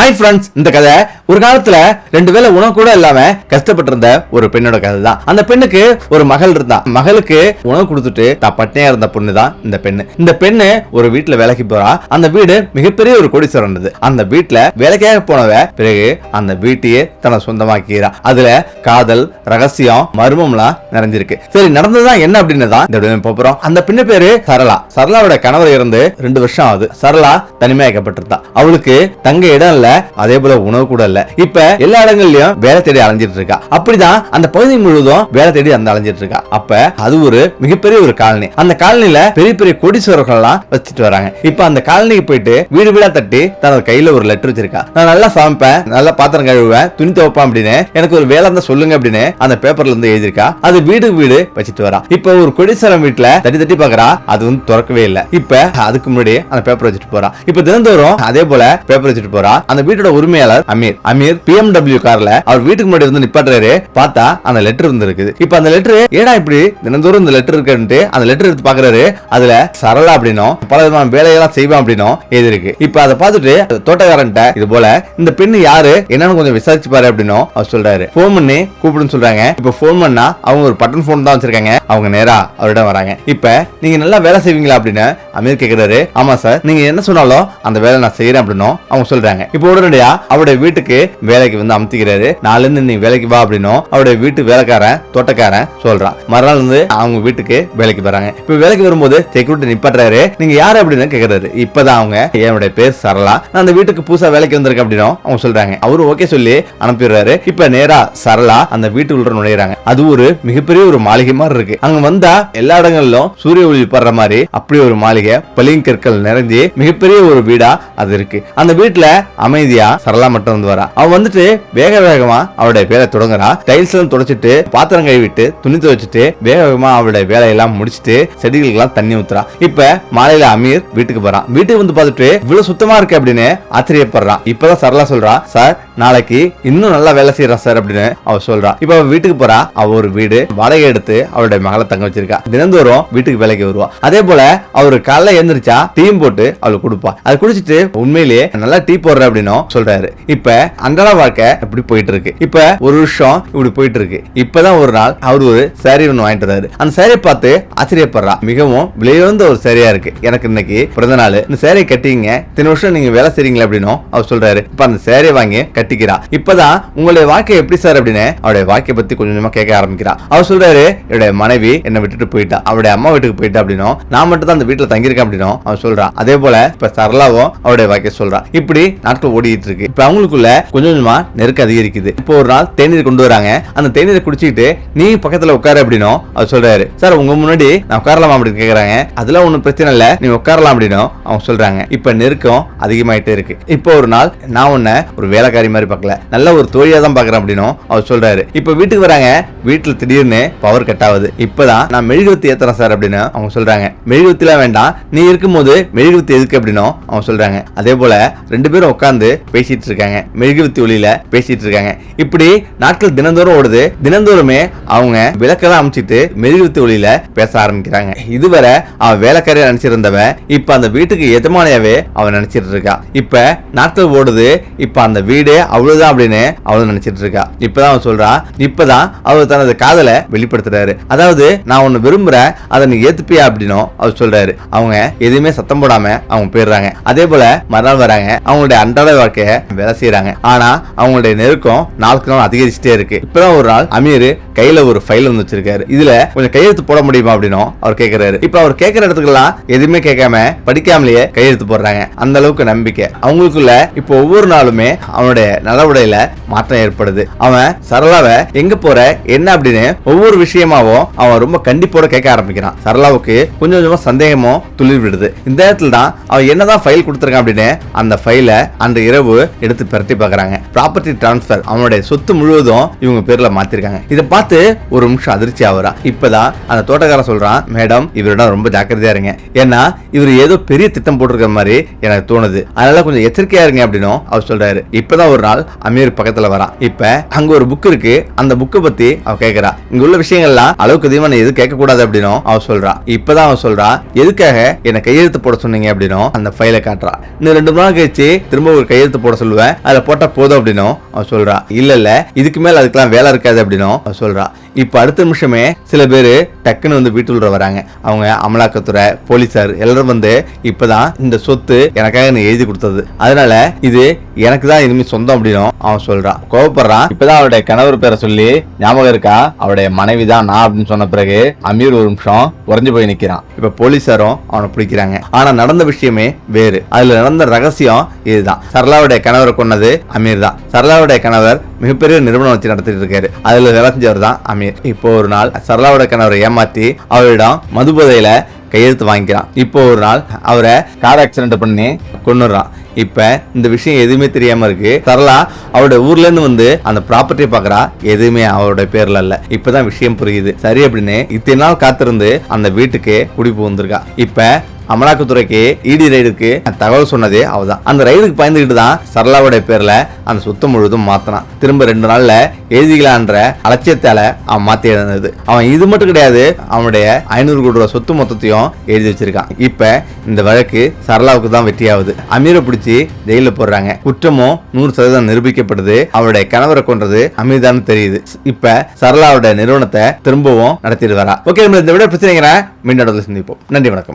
Hi friends இந்த கதை ஒரு காலத்துல ரெண்டு வேளை உணவு கூட இல்லாம கஷ்டப்பட்டு இருந்த ஒரு பெண்ணோட கதை தான் அந்த பெண்ணுக்கு ஒரு மகள் இருந்தா. மகளுக்கு உணவு கொடுத்துட்டு தான் பட்டினியா இருந்த பொண்ணு தான் இந்த பெண்ணு. இந்த பெண்ணு ஒரு வீட்டுல வேலைக்கு போறா. அந்த வீடு மிகப்பெரிய ஒரு கோடீஸ்வரம் அந்த வீட்டுல வேலைக்காக போனவ பிறகு அந்த வீட்டையே தன சொந்தமாக்கிறா அதுல காதல் ரகசியம் மர்மம்லாம் நிறைஞ்சிருக்கு. சரி நடந்ததுதான் என்ன அப்படின்னு தான் இந்த போறோம். அந்த பெண்ணு பேரு சரளா. சரளாவோட கணவர் இருந்து ரெண்டு வருஷம் ஆகுது. சரளா தனிமையாக்கப்பட்டிருந்தா. அவளுக்கு தங்க இடம் இல்ல. அதே போல உணவு கூட இல்ல. இப்ப எல்லா இடங்கள்லயும் வேலை தேடி அலைஞ்சிட்டு இருக்கா. அப்படிதான் அந்த பகுதி முழுவதும் வேலை தேடி அந்த அலைஞ்சிட்டு இருக்கா. அப்ப அது ஒரு மிகப்பெரிய ஒரு காலனி. அந்த காலனில பெரிய பெரிய கோடீஸ்வரர்கள் எல்லாம் வச்சுட்டு வராங்க. இப்ப அந்த காலனிக்கு போயிட்டு வீடு வீடா தட்டி தனது கையில ஒரு லெட்டர் வச்சிருக்கா. நான் நல்லா சமைப்பேன் நல்லா பாத்திரம் கழுவுவேன் துணி துவைப்பேன் அப்படின்னு எனக்கு ஒரு வேலை இருந்தா சொல்லுங்க அப்படின்னு அந்த பேப்பர்ல இருந்து எழுதிருக்கா அது வீடு வீடு வச்சுட்டு வரா. இப்ப ஒரு கொடிசரம் வீட்டுல தட்டி தட்டி பாக்குறா. அது வந்து திறக்கவே இல்ல. இப்ப அதுக்கு முன்னாடி அந்த பேப்பர் வச்சுட்டு போறா. இப்ப தினந்தோறும் அதே போல பேப்பர் வச்சுட்டு போறா. அந்த வீட்டோட உரிமையாளர் அமீர். அமீர் பிஎம்டபிள்யூ கார்ல அவர் வீட்டுக்கு முன்னாடி வந்து நிப்பாட்டுறாரு. பார்த்தா அந்த லெட்டர் வந்து இப்போ இப்ப அந்த லெட்டர் ஏடா இப்படி தினந்தோறும் இந்த லெட்டர் இருக்குன்ட்டு அந்த லெட்டர் எடுத்து பாக்குறாரு அதுல சரளா அப்படின்னும் பல விதமான வேலையெல்லாம் செய்வான் அப்படின்னும் எழுதிருக்கு இப்ப அதை பார்த்துட்டு அந்த தோட்டக்காரன்ட்ட இது போல இந்த பெண் யாரு? என்னன்னு கொஞ்சம் விசாரிச்சு பாரு அப்படின்னும் அவர் சொல்றாரு. போன் பண்ணி கூப்பிடுன்னு சொல்றாங்க. இப்ப போன் பண்ணா அவங்க ஒரு பட்டன் போன் தான் வச்சிருக்காங்க. அவங்க நேரா அவரிடம் வராங்க. இப்ப நீங்க நல்லா வேலை செய்வீங்களா அப்படின்னு அமீர் கேக்குறாரு ஆமா சார் நீங்க என்ன சொன்னாலும் அந்த வேலை நான் செய்யறேன் அப்படின்னும் அவங்க சொல்றாங்க. இப்போ உடனடியா அவருடைய வீட்டுக்கு வேலைக்கு வந்து அமுத்திக்கிறாரு. நாலுல இருந்து நீ வேலைக்கு வா அப்படின்னும் அவருடைய வீட்டு வேலைக்காரன் தோட்டக்காரன் சொல்றான். மறுநாள் வந்து அவங்க வீட்டுக்கு வேலைக்கு வராங்க. இப்ப வேலைக்கு வரும்போது செக்யூரிட்டி நிப்பாட்டுறாரு. நீங்க யாரு? அப்படின்னு கேக்குறாரு. இப்பதான் அவங்க என்னுடைய பேர் சரளா. நான் அந்த வீட்டுக்கு புதுசா வேலைக்கு வந்திருக்கேன் அப்படின்னும் அவங்க சொல்றாங்க. அவரு ஓகே சொல்லி அனுப்பிடுறாரு. இப்ப நேரா சரளா அந்த வீட்டுக்குள்ள நுழையிறாங்க. அது ஒரு மிகப்பெரிய ஒரு மாளிகை மாதிரி இருக்கு. அங்க வந்தா எல்லா இடங்களிலும் சூரிய ஒளி படுற மாதிரி அப்படி ஒரு மாளிகை பளிங்கற்கள் நிறைஞ்சு மிகப்பெரிய ஒரு வீடா அது இருக்கு. அந்த வீட்டுல அமைதியா சரளா மட்டும் வந்து வரா. அவன் வந்துட்டு வேக வேகமா அவளுடைய வேலை தொடங்குறா. டைல்ஸ் எல்லாம் தொடச்சிட்டு பாத்திரம் கழுவிட்டு துணி துவைச்சிட்டு வேக வேகமா அவளுடைய வேலையெல்லாம் முடிச்சிட்டு செடிகளுக்கு எல்லாம் தண்ணி ஊத்துறா. இப்ப மாலையில அமீர் வீட்டுக்கு போறான். வீட்டுக்கு வந்து பார்த்துட்டு இவ்வளவு சுத்தமா இருக்கு அப்படின்னு ஆச்சரியப்படுறான் இப்பதான் சரளா சொல்றா சார் நாளைக்கு இன்னும் நல்லா வேலை செய்யறான் சார் அப்படின்னு அவ சொல்றா. இப்ப அவ வீட்டுக்கு போறா. அவ ஒரு வீடு. வாடகை எடுத்து அவளுடைய மகளை தங்க வச்சிருக்கா. தினந்தோறும் வீட்டுக்கு வேலைக்கு வருவா. அதே போல அவரு காலைல எழுந்திரிச்சா டீம் போட்டு அவளுக்கு கொடுப்பா. அது குடிச்சிட்டு உண்மையிலேயே நல்லா டீ போடுற அப்படின்னு சொல்றாரு. இப்ப அன்றாட வாழ்க்கை இப்படி போயிட்டு இருக்கு. இப்ப ஒரு வருஷம் இப்படி போயிட்டு இருக்கு. இப்பதான் ஒரு நாள் அவர் ஒரு சாரி ஒன்று வாங்கிட்டு வராரு அந்த சாரியை பார்த்து ஆச்சரியப்படுறா. மிகவும் விலையுறந்த ஒரு சாரியா இருக்கு. எனக்கு இன்னைக்கு பிறந்த நாள். இந்த சாரியை கட்டிங்க இத்தனை வருஷம் நீங்க வேலை செய்றீங்களா அப்படின்னும் அவர் சொல்றாரு. இப்ப அந்த சாரியை வாங்கி கட்டி கட்டிக்கிறா இப்பதான் உங்களுடைய வாழ்க்கை எப்படி சார் அப்படின்னு அவருடைய வாழ்க்கைய பத்தி கொஞ்சம் கொஞ்சமா கேட்க ஆரம்பிக்கிறா. அவர் சொல்றாரு என்னுடைய மனைவி என்னை விட்டுட்டு போயிட்டா. அவருடைய அம்மா வீட்டுக்கு போயிட்டா அப்படின்னும் நான் மட்டும் தான் அந்த வீட்டுல தங்கியிருக்கேன் அப்படின்னும் அவர் சொல்றான் அதே போல இப்ப சரளாவும் அவருடைய வாழ்க்கை சொல்றான் இப்படி நாட்கள் ஓடிட்டு இருக்கு. இப்ப அவங்களுக்குள்ள கொஞ்சம் கொஞ்சமா நெருக்கம் அதிகரிக்குது. இப்போ ஒரு நாள் தேநீர் கொண்டு வராங்க. அந்த தேநீரை குடிச்சிட்டு நீ பக்கத்துல உட்காரு அப்படின்னும் அவர் சொல்றாரு. சார் உங்க முன்னாடி நான் உட்காரலாமா அப்படின்னு கேக்குறாங்க. அதெல்லாம் ஒன்றும் பிரச்சனை இல்ல. நீ உட்காரலாம் அப்படின்னும் அவங்க சொல்றாங்க. இப்ப நெருக்கம் அதிகமாயிட்டே இருக்கு. இப்போ ஒரு நாள் நான் உன்னை ஒரு வேலைக்காரி மாதிரி பார்க்கல. நல்ல ஒரு தோழியாக தான் பார்க்குறேன் அப்படின்னும் அவர் சொல்கிறாரு இப்போ வீட்டுக்கு வராங்க. வீட்டில் திடீர்னு பவர் கட் ஆகுது. இப்பதான் நான் மெழுகுவத்தி ஏற்றுறேன் சார் அப்படின்னு அவங்க சொல்கிறாங்க மெழுகுவத்திலாம் வேண்டாம். நீ இருக்கும்போது மெழுகுவத்தி எதுக்கு அப்படின்னும் அவங்க சொல்கிறாங்க அதே போல ரெண்டு பேரும் உட்காந்து பேசிட்டு இருக்காங்க. மெழுகுவத்தி ஒளியில் பேசிகிட்டு இருக்காங்க. இப்படி நாட்கள் தினந்தோறும் ஓடுது. தினந்தோறுமே அவங்க விளக்கெல்லாம் அமைச்சிட்டு மெழுகுவத்தி ஒளியில பேச ஆரம்பிக்கிறாங்க. இதுவரை அவன் வேலைக்காரியா நினைச்சிருந்தவன் இப்ப அந்த வீட்டுக்கு எஜமானியாவே அவன் நினைச்சிட்டு இருக்கா. இப்ப நாட்கள் ஓடுது. இப்ப அந்த வீடே அவ்வளவுதான் அப்படின்னு அவளும் நினைச்சிட்டு இருக்கா. இப்பதான் அவன் சொல்றா இப்பதான் அவர் தனது காதலை வெளிப்படுத்துறாரு. அதாவது நான் ஒன்னு விரும்புறேன் அதை நீ ஏத்துப்பியா அப்படின்னும் அவர் சொல்றாரு. அவங்க எதுவுமே சத்தம் போடாம அவங்க போயிடுறாங்க. அதே போல மறுநாள் வராங்க அவங்களுடைய அன்றாட வாழ்க்கையை வேலை செய்யறாங்க ஆனா அவங்களுடைய நெருக்கம் நாளுக்கு நாள் அதிகரிச்சுட்டே இருக்கு. இப்பதான் ஒரு நாள் அமீர் கையில ஒரு ஃபைல் வந்து வச்சிருக்காரு. இதுல கொஞ்சம் கையெழுத்து போட முடியுமா அப்படின்னும் அவர் கேக்குறாரு. இப்ப அவர் கேட்கிற இடத்துக்கெல்லாம் எதுவுமே கேட்காம படிக்காமலேயே கையெழுத்து போடுறாங்க. அந்த அளவுக்கு நம்பிக்கை. அவங்களுக்குள்ள இப்போ ஒவ்வொரு நாளுமே அவனுடைய நடவடிக்கையில மாற்றம் ஏற்படுது. அவன் சரளாவை எங்க போற என்ன அப்படின்னு ஒவ்வொரு விஷயமாவும் அவன் ரொம்ப கண்டிப்போட கேட்க ஆரம்பிக்கிறான். சரளாவுக்கு கொஞ்சம் கொஞ்சமா சந்தேகமும் துளிர் விடுது. இந்த நேரத்துல தான் அவன் என்னதான் ஃபைல் கொடுத்துருக்கான் அப்படின்னு அந்த ஃபைலை அந்த இரவு எடுத்து பிரட்டி பாக்குறாங்க ப்ராப்பர்ட்டி டிரான்ஸ்பர் அவனுடைய சொத்து முழுவதும் இவங்க பேர்ல மாத்திருக்காங்க. இதை பார்த்து ஒரு நிமிஷம் அதிர்ச்சி ஆகுறா. இப்பதான் அந்த தோட்டக்காரன் சொல்றான் மேடம் இவரிடம் ரொம்ப ஜாக்கிரதையா இருங்க. ஏன்னா இவர் ஏதோ பெரிய திட்டம் போட்டிருக்கிற மாதிரி எனக்கு தோணுது. அதனால கொஞ்சம் எச்சரிக்கையா இருங்க அப்படின்னும் அவர் சொல்றாரு. இப்பதான் ஒரு ஒரு நாள் அமீர் பக்கத்துல வரான் இப்ப அங்க ஒரு புக் இருக்கு. அந்த புக்கை பத்தி அவ கேக்குறா. இங்க உள்ள விஷயங்கள்லாம் அளவுக்கு அதிகமா எது எதுவும் கேட்க கூடாது அப்படின்னும் அவ சொல்றா. இப்பதான் அவ சொல்றா எதுக்காக என்ன கையெழுத்து போட சொன்னீங்க? அப்படின்னும் அந்த ஃபைலை காட்டுறா. இன்னும் ரெண்டு நாள் கழிச்சு திரும்ப ஒரு கையெழுத்து போட சொல்லுவேன். அதுல போட்டா போதும் அப்படின்னும் அவ சொல்றா. இல்ல இல்ல இதுக்கு மேல அதுக்கெல்லாம் வேலை இருக்காது அப்படின்னும் அவ சொல்றா. இப்போ அடுத்த நிமிஷமே சில பேர் டக்குன்னு வந்து வீட்டுக்குள்ள வராங்க. அவங்க அமலாக்கத்துறை போலீஸார் எல்லாரும் வந்து இப்போதான் இந்த சொத்து எனக்காக நீ எழுதி கொடுத்தது. அதனால இது எனக்கு தான் இனிமே சொந்தம் அப்படின்னும் அவன் சொல்றான். கோவப்படுறான். இப்பதான் அவருடைய கணவர் பேரை சொல்லி ஞாபகம் இருக்கா? அவருடைய மனைவி தான் நான் அப்படின்னு சொன்ன பிறகு அமீர் ஒரு நிமிஷம் உறைஞ்சு போய் நிக்கிறான். இப்ப போலீஸாரும் அவனை பிடிக்கிறாங்க. ஆனா நடந்த விஷயமே வேறு. அதுல நடந்த ரகசியம் இதுதான். சரளாவுடைய கணவரை கொன்னது அமீர் தான் சரளாவுடைய கணவர் மிகப்பெரிய நிறுவனம் வச்சு நடத்திட்டு இருக்காரு அதுல வேலை செஞ்சவர் தான் அமீர். இப்போ ஒரு நாள் சரளாவோட கணவரை ஏமாத்தி அவரிடம் மதுபோதையில கையெழுத்து வாங்கிக்கிறான். இப்போ ஒரு நாள் அவரை கார் ஆக்சிடென்ட் பண்ணி கொண்டுடுறான் இப்ப இந்த விஷயம் எதுவுமே தெரியாம இருக்கு. சரளா அவருடைய ஊர்ல இருந்து வந்து அந்த ப்ராப்பர்ட்டி பாக்குறா எதுவுமே அவருடைய பேர்ல இல்ல. இப்பதான் விஷயம் புரியுது. சரி அப்படின்னு இத்தனை நாள் காத்திருந்து அந்த வீட்டுக்கு குடி புகுந்திருக்கா இப்ப அமலாக்கத்துறைக்கு இடி ரைடுக்கு தகவல் சொன்னதே அவதான் அந்த ரைடுக்கு பயந்துகிட்டு தான் சரளாவுடைய பேர்ல அந்த சொத்து முழுவதும் மாத்தினான். திரும்ப ரெண்டு நாள்ல எழுதிக்கலான்ற அலட்சியத்தால அவன் மாத்தி எழுந்தது அவன் இது மட்டும் கிடையாது அவனுடைய ஐநூறு கோடி ரூபாய் சொத்து மொத்தத்தையும் எழுதி வச்சிருக்கான். இப்ப இந்த வழக்கு சரளாவுக்கு தான் வெற்றியாகுது. அமீரை பிடிச்சி ஜெயில போடுறாங்க. குற்றமும் நூறு சதவீதம் நிரூபிக்கப்படுது. அவருடைய கணவரை கொன்றது அமீர் தான் தெரியுது. இப்ப சரளாவுடைய நிறுவனத்தை திரும்பவும் நடத்திட்டு வரா. ஓகே இந்த விட பிரச்சனைங்கிற மீண்டும் சந்திப்போம். நன்றி வணக்கம்.